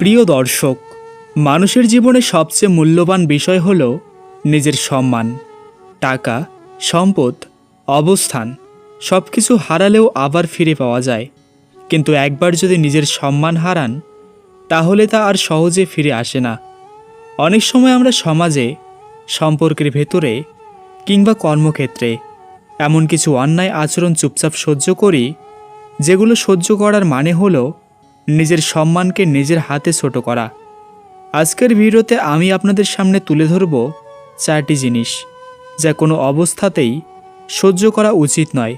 প্রিয় দর্শক, মানুষের জীবনে সবচেয়ে মূল্যবান বিষয় হল নিজের সম্মান, টাকা, সম্পদ, অবস্থান সব কিছু হারালেও আবার ফিরে পাওয়া যায়। কিন্তু একবার যদি নিজের সম্মান হারান, তাহলে তা আর সহজে ফিরে আসে না। অনেক সময় আমরা সমাজে, সম্পর্কের ভেতরে কিংবা কর্মক্ষেত্রে এমন কিছু অন্যায় আচরণ চুপচাপ সহ্য করি, যেগুলো সহ্য করার মানে হলো নিজের সম্মানকে নিজের হাতে ছোট করা। আজকের ভিডিওতে আমি আপনাদের সামনে তুলে ধরব চারটি জিনিস যা কোনো অবস্থাতেই সহ্য করা উচিত নয়,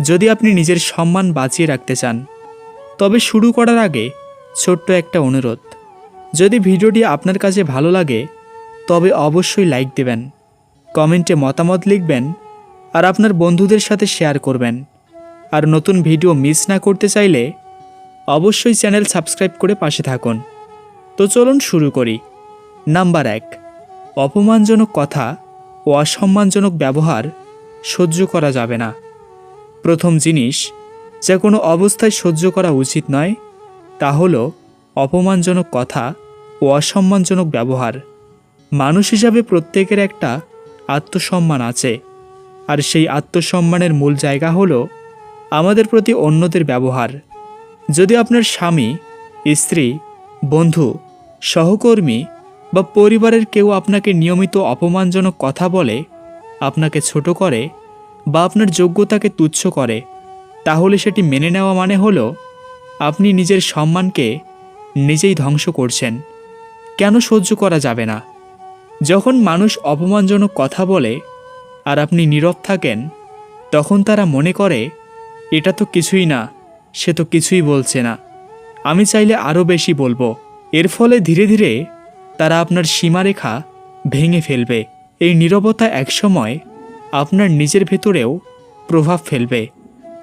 যদি আপনি নিজের সম্মান বাঁচিয়ে রাখতে চান। তবে শুরু করার আগে ছোট্ট একটা অনুরোধ, যদি ভিডিওটি আপনার কাছে ভালো লাগে, তবে অবশ্যই লাইক দেবেন, কমেন্টে মতামত লিখবেন, আর আপনার বন্ধুদের সাথে শেয়ার করবেন। আর নতুন ভিডিও মিস না করতে চাইলে অবশ্যই চ্যানেল সাবস্ক্রাইব করে পাশে থাকুন। তো চলুন শুরু করি। নাম্বার এক, অপমানজনক কথা ও অসম্মানজনক ব্যবহার সহ্য করা যাবে না। প্রথম জিনিস, যা কোনো অবস্থায় সহ্য করা উচিত নয়, তা হলো অপমানজনক কথা ও অসম্মানজনক ব্যবহার। মানুষ হিসাবে প্রত্যেকের একটা আত্মসম্মান আছে, আর সেই আত্মসম্মানের মূল জায়গা হলো আমাদের প্রতি অন্যদের ব্যবহার। যদি আপনার স্বামী, স্ত্রী, বন্ধু, সহকর্মী বা পরিবারের কেউ আপনাকে নিয়মিত অপমানজনক কথা বলে, আপনাকে ছোট করে বা আপনার যোগ্যতাকে তুচ্ছ করে, তাহলে সেটি মেনে নেওয়া মানে হলো আপনি নিজের সম্মানকে নিজেই ধ্বংস করছেন। কেন সহ্য করা যাবে না? যখন মানুষ অপমানজনক কথা বলে আর আপনি নীরব থাকেন, তখন তারা মনে করে, এটা তো কিছুই না। সে তো কিছুই বলছে না। আমি চাইলে আরও বেশি বলব। এর ফলে ধীরে ধীরে তারা আপনার সীমারেখা ভেঙে ফেলবে। এই নীরবতা একসময় আপনার নিজের ভেতরেও প্রভাব ফেলবে।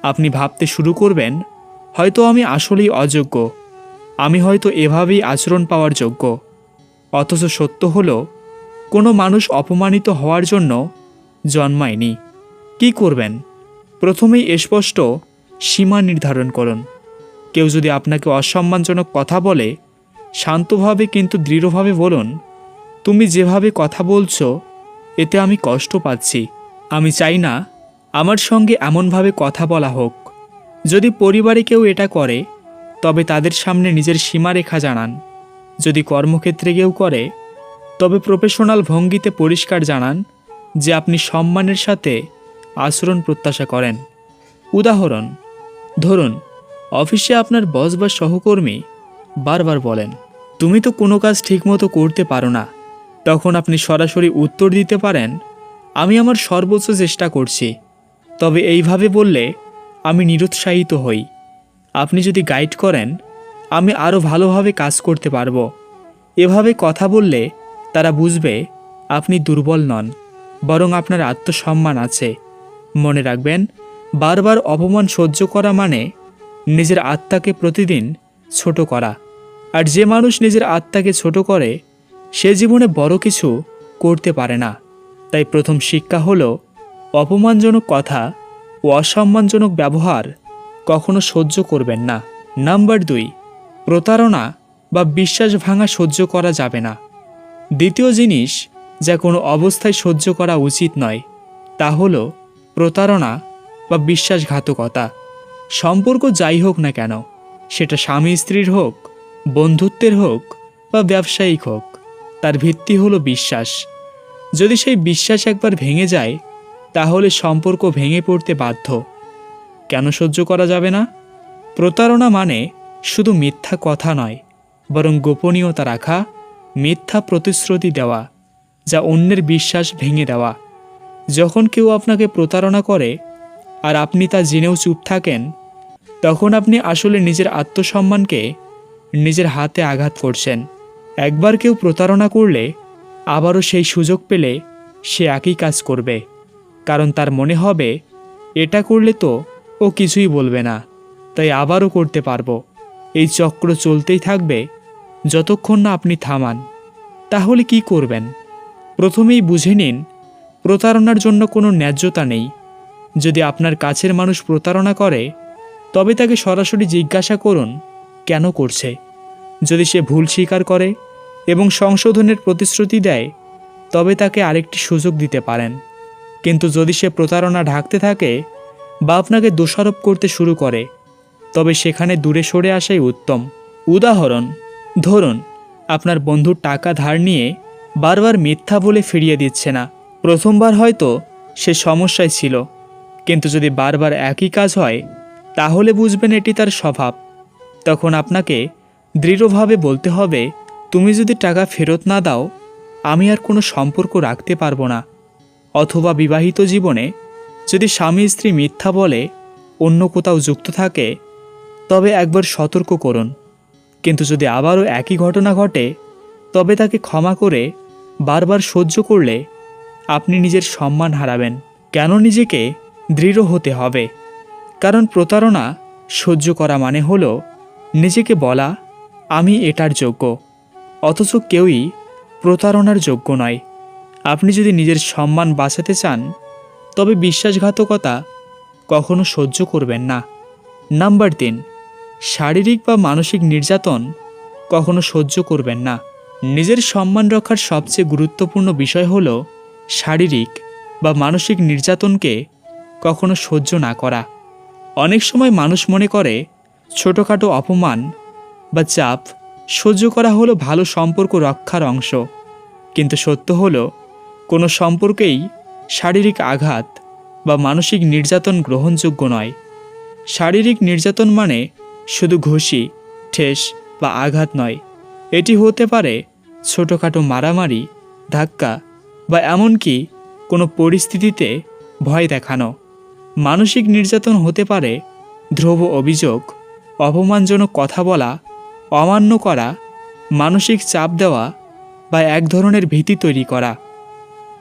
আপনি ভাবতে শুরু করবেন, হয়তো আমি আসলেই অযোগ্য। আমি হয়তো এভাবেই আচরণ পাওয়ার যোগ্য। অথচ সত্য হলো, কোনো মানুষ অপমানিত হওয়ার জন্য জন্মায়নি। কি করবেন? প্রথমেই স্পষ্ট সীমা নির্ধারণ করুন। কেউ যদি আপনাকে অসম্মানজনক কথা বলে, শান্তভাবে কিন্তু দৃঢ়ভাবে বলুন, তুমি যেভাবে কথা বলছো, এতে আমি কষ্ট পাচ্ছি। আমি চাই না আমার সঙ্গে এমনভাবে কথা বলা হোক। যদি পরিবারে কেউ এটা করে, তবে তাদের সামনে নিজের সীমারেখা জানান। যদি কর্মক্ষেত্রে কেউ করে, তবে প্রফেশনাল ভঙ্গিতে পরিষ্কার জানান যে আপনি সম্মানের সাথে আচরণ প্রত্যাশা করেন। উদাহরণ ধরুন, অফিসে আপনার বস বা সহকর্মী বারবার বলেন, তুমি তো কোনো কাজ ঠিকমতো করতে পারো না। তখন আপনি সরাসরি উত্তর দিতে পারেন, আমি আমার সর্বোচ্চ চেষ্টা করছি। তবে এইভাবে বললে আমি নিরুৎসাহিত হই। আপনি যদি গাইড করেন, আমি আরও ভালোভাবে কাজ করতে পারব। এভাবে কথা বললে তারা বুঝবে আপনি দুর্বল নন, বরং আপনার আত্মসম্মান আছে। মনে রাখবেন বারবার অপমান সহ্য করা মানে নিজের আত্মাকে প্রতিদিন ছোট করা। আর যে মানুষ নিজের আত্মাকে ছোট করে, সে জীবনে বড় কিছু করতে পারে না। তাই প্রথম শিক্ষা হলো, অপমানজনক কথা ও অসম্মানজনক ব্যবহার কখনো সহ্য করবেন না। নাম্বার দুই, প্রতারণা বা বিশ্বাস ভাঙা সহ্য করা যাবে না। দ্বিতীয় জিনিস যা কোনো অবস্থায় সহ্য করা উচিত নয়, তা হলো প্রতারণা বা বিশ্বাসঘাতকতা। সম্পর্ক যাই হোক না কেন, সেটা স্বামী স্ত্রীর হোক, বন্ধুত্বের হোক বা ব্যবসায়িক হোক, তার ভিত্তি হলো বিশ্বাস। যদি সেই বিশ্বাস একবার ভেঙে যায়, তাহলে সম্পর্ক ভেঙে পড়তে বাধ্য। কেন সহ্য করা যাবে না? প্রতারণা মানে শুধু মিথ্যা কথা নয়, বরং গোপনীয়তা রাখা, মিথ্যা প্রতিশ্রুতি দেওয়া, যা অন্যের বিশ্বাস ভেঙে দেওয়া। যখন কেউ আপনাকে প্রতারণা করে আর আপনি তা জেনেও চুপ থাকেন, তখন আপনি আসলে নিজের আত্মসম্মানকে নিজের হাতে আঘাত করছেন। একবার কেউ প্রতারণা করলে, আবারও সেই সুযোগ পেলে সে একই কাজ করবে, কারণ তার মনে হবে, এটা করলে তো ও কিছুই বলবে না, তাই আবারও করতে পারব। এই চক্র চলতেই থাকবে, যতক্ষণ না আপনি থামান। তাহলে কি করবেন? প্রথমেই বুঝে নিন, প্রতারণার জন্য কোনো ন্যায্যতা নেই। যদি আপনার কাছের মানুষ প্রতারণা করে, তবে তাকে সরাসরি জিজ্ঞাসা করুন, কেন করছে? যদি সে ভুল স্বীকার করে এবং সংশোধনের প্রতিশ্রুতি দেয়, তবে তাকে আরেকটি সুযোগ দিতে পারেন। কিন্তু যদি সে প্রতারণা ঢাকতে থাকে বা আপনাকে দোষারোপ করতে শুরু করে, তবে সেখানে দূরে সরে আসাই উত্তম। উদাহরণ, ধরুন, আপনার বন্ধু টাকা ধার নিয়ে বারবার মিথ্যা বলে ফিরিয়ে দিচ্ছে না। প্রথমবার হয়তো সে সমস্যায় ছিল। কিন্তু যদি বারবার একই কাজ হয়, তাহলে বুঝবেন এটি তার স্বভাব। তখন আপনাকে দৃঢ়ভাবে বলতে হবে, তুমি যদি টাকা ফেরত না দাও, আমি আর কোনো সম্পর্ক রাখতে পারব না। অথবা বিবাহিত জীবনে যদি স্বামী স্ত্রী মিথ্যা বলে, অন্য কোথাও যুক্ত থাকে, তবে একবার সতর্ক করুন। কিন্তু যদি আবারও একই ঘটনা ঘটে, তবে তাকে ক্ষমা করে বারবার সহ্য করলে আপনি নিজের সম্মান হারাবেন। কেন নিজেকে দৃঢ় হতে হবে। কারণ প্রতারণা সহ্য করা মানে হল নিজেকে বলা, আমি এটার যোগ্য। অথচ কেউই প্রতারণার যোগ্য নয়। আপনি যদি নিজের সম্মান বাঁচাতে চান, তবে বিশ্বাসঘাতকতা কখনো সহ্য করবেন না। নাম্বার তিন, শারীরিক বা মানসিক নির্যাতন কখনো সহ্য করবেন না। নিজের সম্মান রক্ষার সবচেয়ে গুরুত্বপূর্ণ বিষয় হল শারীরিক বা মানসিক নির্যাতনকে কখনো সহ্য না করা। অনেক সময় মানুষ মনে করে, ছোটোখাটো অপমান বা চাপ সহ্য করা হলো ভালো সম্পর্ক রক্ষার অংশ। কিন্তু সত্য হলো, কোনো সম্পর্কেই শারীরিক আঘাত বা মানসিক নির্যাতন গ্রহণযোগ্য নয়। শারীরিক নির্যাতন মানে শুধু ঘুষি, ঠেস বা আঘাত নয়। এটি হতে পারে ছোটোখাটো মারামারি, ধাক্কা বা এমনকি কোনো পরিস্থিতিতে ভয় দেখানো। মানসিক নির্যাতন হতে পারে, ধ্রুব অভিযোগ, অপমানজনক কথা বলা, অমান্য করা, মানসিক চাপ দেওয়া বা এক ধরনের ভীতি তৈরি করা।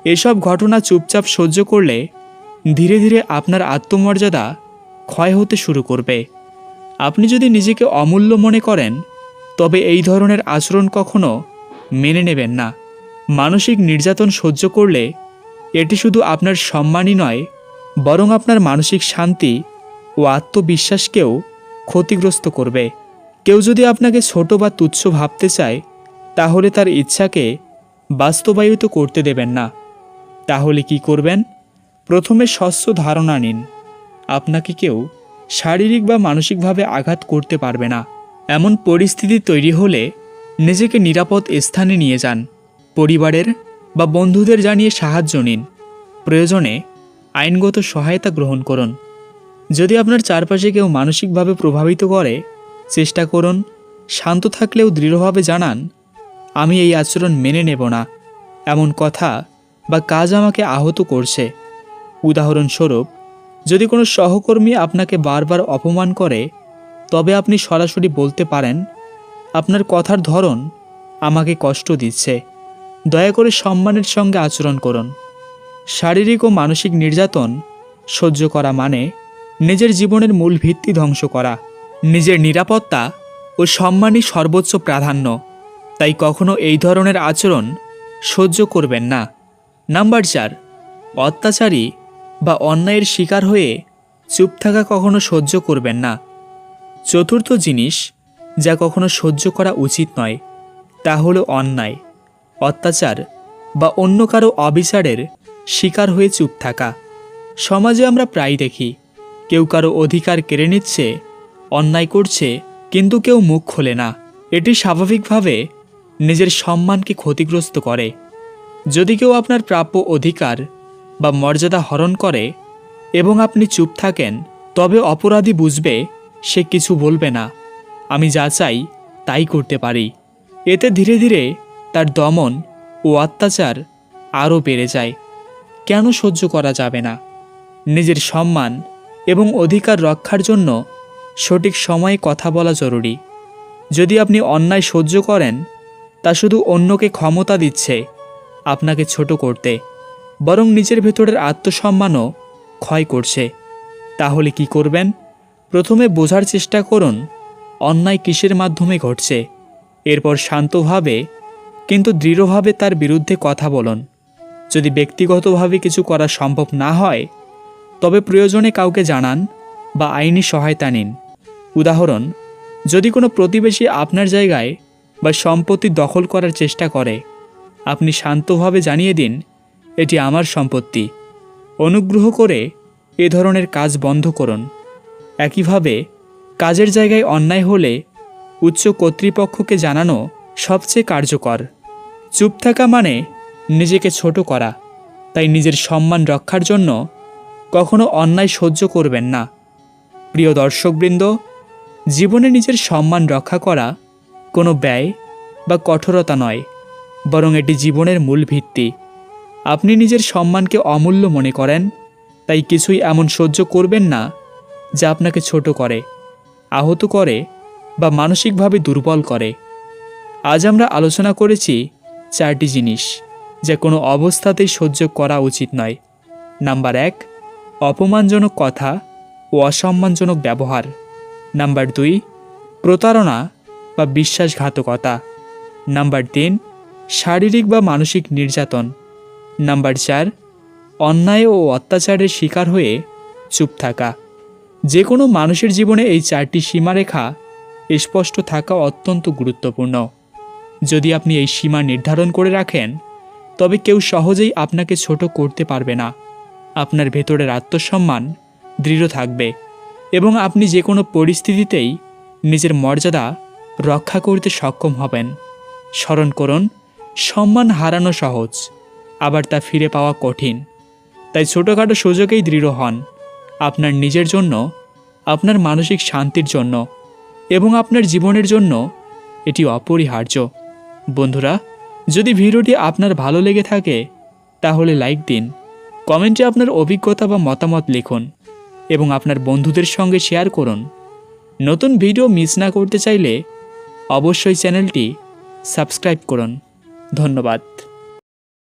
এসব ঘটনা চুপচাপ সহ্য করলে ধীরে ধীরে আপনার আত্মমর্যাদা ক্ষয় হতে শুরু করবে। আপনি যদি নিজেকে অমূল্য মনে করেন, তবে এই ধরনের আচরণ কখনো মেনে নেবেন না। মানসিক নির্যাতন সহ্য করলে এটি শুধু আপনার সম্মানই নয় বরং আপনার মানসিক শান্তি ও আত্মবিশ্বাসকেও ক্ষতিগ্রস্ত করবে। কেউ যদি আপনাকে ছোট বা তুচ্ছ ভাবতে চায়, তাহলে তার ইচ্ছাকে বাস্তবায়িত করতে দেবেন না। তাহলে কি করবেন? প্রথমে স্বচ্ছ ধারণা নিন। আপনাকে কেউ শারীরিক বা মানসিকভাবে আঘাত করতে পারবে না। এমন পরিস্থিতি তৈরি হলে নিজেকে নিরাপদ স্থানে নিয়ে যান। পরিবারের বা বন্ধুদের জানিয়ে সাহায্য নিন। প্রয়োজনে আইনগত সহায়তা গ্রহণ করুন। যদি আপনার চারপাশে কেউ মানসিকভাবে প্রভাবিত করে, চেষ্টা করুন, শান্ত থাকলেও দৃঢ়ভাবে জানান, আমি এই আচরণ মেনে নেব না। এমন কথা বা কাজ আমাকে আহত করছে। উদাহরণস্বরূপ, যদি কোনো সহকর্মী আপনাকে বারবার অপমান করে, তবে আপনি সরাসরি বলতে পারেন, আপনার কথার ধরন আমাকে কষ্ট দিচ্ছে। দয়া করে সম্মানের সঙ্গে আচরণ করুন শারীরিক ও মানসিক নির্যাতন সহ্য করা মানে নিজের জীবনের মূল ভিত্তি ধ্বংস করা। নিজের নিরাপত্তা ও সম্মানই সর্বোচ্চ প্রাধান্য। তাই কখনো এই ধরনের আচরণ সহ্য করবেন না। নাম্বার চার, অত্যাচারী বা অন্যায়ের শিকার হয়ে চুপ থাকা কখনো সহ্য করবেন না। চতুর্থ জিনিস যা কখনো সহ্য করা উচিত নয়, তা হলো অন্যায়, অত্যাচার বা অন্য কারও অবিচারের শিকার হয়ে চুপ থাকা। সমাজে আমরা প্রায় দেখি, কেউ কারও অধিকার কেড়ে নিচ্ছে, অন্যায় করছে, কিন্তু কেউ মুখ খোলে না। এটি স্বাভাবিকভাবে নিজের সম্মানকে ক্ষতিগ্রস্ত করে। যদি কেউ আপনার প্রাপ্য অধিকার বা মর্যাদা হরণ করে এবং আপনি চুপ থাকেন, তবে অপরাধী বুঝবে, সে কিছু বলবে না। আমি যা চাই, তাই করতে পারি। এতে ধীরে ধীরে তার দমন ও অত্যাচার আরও বেড়ে যায়। কেন সহ্য করা যাবে না? নিজের সম্মান এবং অধিকার রক্ষার জন্য সঠিক সময়ে কথা বলা জরুরি। যদি আপনি অন্যায় সহ্য করেন, তা শুধু অন্যকে ক্ষমতা দিচ্ছে, আপনাকে ছোট করতে, বরং নিজের ভেতরের আত্মসম্মানও ক্ষয় করছে। তাহলে কি করবেন? প্রথমে বোঝার চেষ্টা করুন, অন্যায় কিসের মাধ্যমে ঘটছে। এরপর শান্তভাবে, কিন্তু দৃঢ়ভাবে তার বিরুদ্ধে কথা বলুন। যদি ব্যক্তিগতভাবে কিছু করা সম্ভব না হয়, তবে প্রয়োজনে কাউকে জানান বা আইনি সহায়তা নিন। উদাহরণ, যদি কোনো প্রতিবেশী আপনার জায়গায় বা সম্পত্তি দখল করার চেষ্টা করে, আপনি শান্তভাবে জানিয়ে দিন, এটি আমার সম্পত্তি। অনুগ্রহ করে এ ধরনের কাজ বন্ধ করুন। একইভাবে, কাজের জায়গায় অন্যায় হলে উচ্চ কর্তৃপক্ষকে জানানো সবচেয়ে কার্যকর। চুপ থাকা মানে নিজেকে ছোট করা, তাই নিজের সম্মান রক্ষার জন্য কখনো অন্যায় সহ্য করবেন না। প্রিয় দর্শকবৃন্দ, জীবনে নিজের সম্মান রক্ষা করা কোনো ব্যয় বা কঠোরতা নয়, বরং এটি জীবনের মূল ভিত্তি। আপনি নিজের সম্মানকে অমূল্য মনে করেন, তাই কিছুই এমন সহ্য করবেন না যা আপনাকে ছোট করে, আহত করে বা মানসিকভাবে দুর্বল করে। আজ আমরা আলোচনা করেছি চারটি জিনিস। যা কোনো অবস্থাতেই সহ্য করা উচিত নয়। নাম্বার এক, অপমানজনক কথা ও অসম্মানজনক ব্যবহার। নাম্বার দুই, প্রতারণা বা বিশ্বাসঘাতকতা। নাম্বার তিন, শারীরিক বা মানসিক নির্যাতন। নাম্বার চার, অন্যায় ও অত্যাচারের শিকার হয়ে চুপ থাকা। যে কোনো মানুষের জীবনে এই চারটি সীমারেখা স্পষ্ট থাকা অত্যন্ত গুরুত্বপূর্ণ। যদি আপনি এই সীমা নির্ধারণ করে রাখেন তবে কেউ সহজেই আপনাকে ছোট করতে পারবে না। আপনার ভেতরের আত্মসম্মান দৃঢ় থাকবে এবং আপনি যে কোনো পরিস্থিতিতেই নিজের মর্যাদা রক্ষা করতে সক্ষম হবেন। স্মরণ করুন, সম্মান হারানো সহজ, আবার তা ফিরে পাওয়া কঠিন। তাই ছোটোখাটো সুযোগেই দৃঢ় হন। আপনার নিজের জন্য, আপনার মানসিক শান্তির জন্য এবং আপনার জীবনের জন্য এটি অপরিহার্য। বন্ধুরা যদি ভিডিওটি আপনার ভালো লেগে থাকে, তাহলে লাইক দিন, কমেন্টে আপনার অভিজ্ঞতা বা মতামত লিখুন, এবং আপনার বন্ধুদের সঙ্গে শেয়ার করুন। নতুন ভিডিও মিস না করতে চাইলে অবশ্যই চ্যানেলটি সাবস্ক্রাইব করুন। ধন্যবাদ।